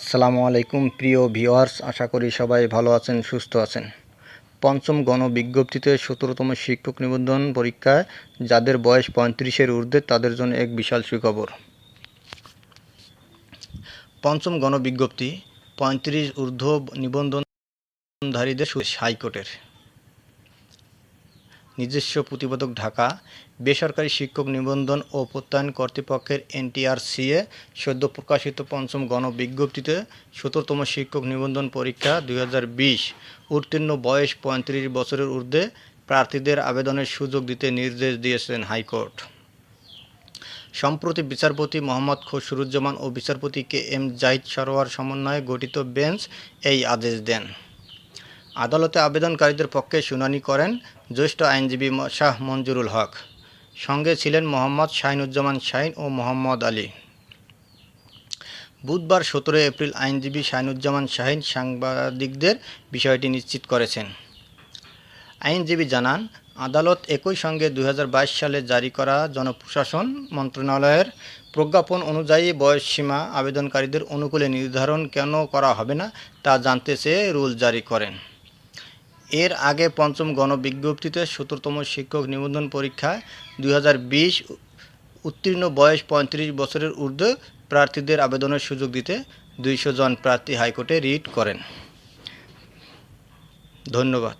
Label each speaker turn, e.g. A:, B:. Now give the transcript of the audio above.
A: আসসালামু আলাইকুম, প্রিয় ভিওয়ার্স আশা করি সবাই ভালো আছেন, সুস্থ আছেন। পঞ্চম গণবিজ্ঞপ্তিতে সতেরোতম শিক্ষক নিবন্ধন পরীক্ষায় যাদের বয়স পঁয়ত্রিশের ঊর্ধ্বে, তাদের জন্য এক বিশাল সুখবর। পঞ্চম গণবিজ্ঞপ্তি, পঁয়ত্রিশ ঊর্ধ্ব নিবন্ধনধারীদের হাইকোর্টের। নিজস্ব প্রতিবেদক ঢাকা, বেসরকারি শিক্ষক নিবন্ধন ও প্রত্যয়ন কর্তৃপক্ষের এনটিআরসিএ সদ্য প্রকাশিত পঞ্চম গণবিজ্ঞপ্তিতে সতেরোতম শিক্ষক নিবন্ধন পরীক্ষা দু হাজার বিশ, উত্তীর্ণ বয়স পঁয়ত্রিশ বছরের ঊর্ধ্বে প্রার্থীদের আবেদনের সুযোগ দিতে নির্দেশ দিয়েছেন হাইকোর্ট। সম্প্রতি বিচারপতি মোহাম্মদ খসরুজ্জামান ও বিচারপতি কে এম জাহিদ সরোয়ার সমন্বয়ে গঠিত বেঞ্চ এই আদেশ দেন। আদালতে আবেদনকারীদের পক্ষে শুনানি করেন জ্যেষ্ঠ আইনজীবী শাহ মঞ্জুরুল হক। সঙ্গে ছিলেন মোহাম্মদ শাহিনুজ্জামান শাহিন ও মোহাম্মদ আলী। বুধবার সতেরো এপ্রিল আইনজীবী শাহিনুজ্জামান শাহিন সাংবাদিকদের বিষয়টি নিশ্চিত করেছেন। আইনজীবী জানান, আদালত একই সঙ্গে দু হাজার বাইশ সালে জারি করা জনপ্রশাসন মন্ত্রণালয়ের প্রজ্ঞাপন অনুযায়ী বয়সসীমা আবেদনকারীদের অনুকূলে নির্ধারণ কেন করা হবে না তা জানতে চেয়ে রুল জারি করেন। এর আগে পঞ্চম গণবিজ্ঞপ্তিতে সতেরোতম শিক্ষক নিবন্ধন পরীক্ষায় দুই হাজার বিশ উত্তীর্ণ বয়স পঁয়ত্রিশ বছরের ঊর্ধ্বে প্রার্থীদের আবেদনের সুযোগ দিতে দুইশো জন প্রার্থী হাইকোর্টে রিট করেন। ধন্যবাদ।